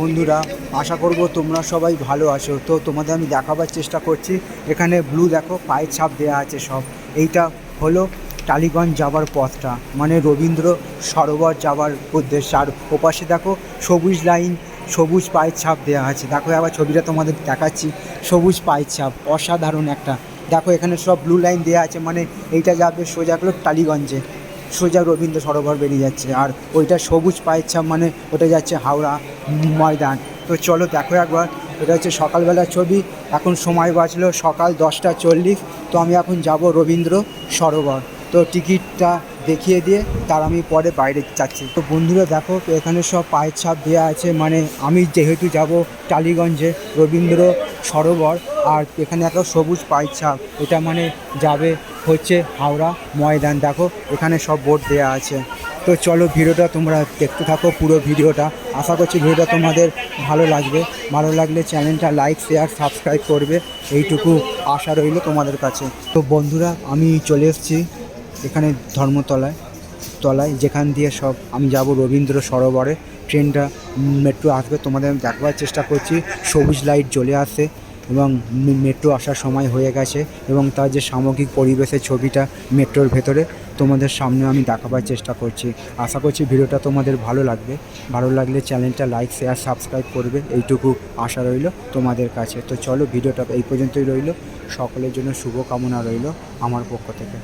বন্ধুরা, আশা করব তোমরা সবাই ভালো আছো। তো তোমাদের আমি দেখাবার চেষ্টা করছি। এখানে ব্লু দেখো, পায়ের ছাপ দেওয়া আছে সব। এইটা হলো টালিগঞ্জ যাবার পথটা। মানে রবীন্দ্র সরোবর যাবার উদ্দেশ্য। আর ওপাশে দেখো, সবুজ লাইন, সবুজ পায়ের ছাপ দেওয়া আছে। দেখো, আবার ছবিটা তোমাদের দেখাচ্ছি। সবুজ পায়ের ছাপ, অসাধারণ একটা। দেখো, এখানে সব ব্লু লাইন দেওয়া আছে। মানে এইটা যাবে সোজা হলো টালিগঞ্জে। সোজা রবীন্দ্র সরোবর বেরিয়ে যাচ্ছে আর ওইটা সবুজ পায়ের ছাপ মানে ওটা যাচ্ছে হাওড়া ময়দান। তো চলো দেখো একবার, এটা হচ্ছে সকালবেলার ছবি, এখন সময় বাজলো সকাল দশটা চল্লিশ, তো আমি এখন যাব রবীন্দ্র সরোবর। তো টিকিটটা দেখিয়ে দিয়ে তার আমি পরে বাইরে যাচ্ছি। তো বন্ধুরা দেখো, এখানে সব পায়ের ছাপ দেওয়া আছে মানে আমি যেহেতু যাব টালিগঞ্জে, রবীন্দ্র সরোবর আর এখানে একটা সবুজ পায়ের ছাপ এটা মানে যাবে হচ্ছে হাওড়া ময়দান। দেখো, এখানে সব বোর্ড দেওয়া আছে। তো চলো ভিডিওটা তোমরা দেখতে থাকো পুরো ভিডিওটা। আশা করছি ভিডিওটা তোমাদের ভালো লাগবে। ভালো লাগলে চ্যানেলটা লাইক শেয়ার সাবস্ক্রাইব করবে। এইটুকু আশা রইল তোমাদের কাছে। তো বন্ধুরা, আমি চলে এসেছি এখানে ধর্মতলায়। তলায় যেখান দিয়ে সব আমি যাব রবীন্দ্র সরোবরে। ট্রেনটা মেট্রো আসবে, তোমাদের আমি দেখবার চেষ্টা করছি। সবুজ লাইট জ্বলে আসে এবং মেট্রো আসার সময় হয়ে গেছে এবং তার যে সামগ্রিক পরিবেশের ছবিটা মেট্রোর ভেতরে, তোমাদের সামনে আমি দেখাবার চেষ্টা করছি। আশা করছি ভিডিওটা তোমাদের ভালো লাগবে। ভালো লাগলে চ্যানেলটা লাইক, শেয়ার, সাবস্ক্রাইব করবে। এইটুকু আশা রইল তোমাদের কাছে। তো চলো, ভিডিওটা এই পর্যন্তই রইল। সকলের জন্য শুভকামনা রইল আমার পক্ষ থেকে।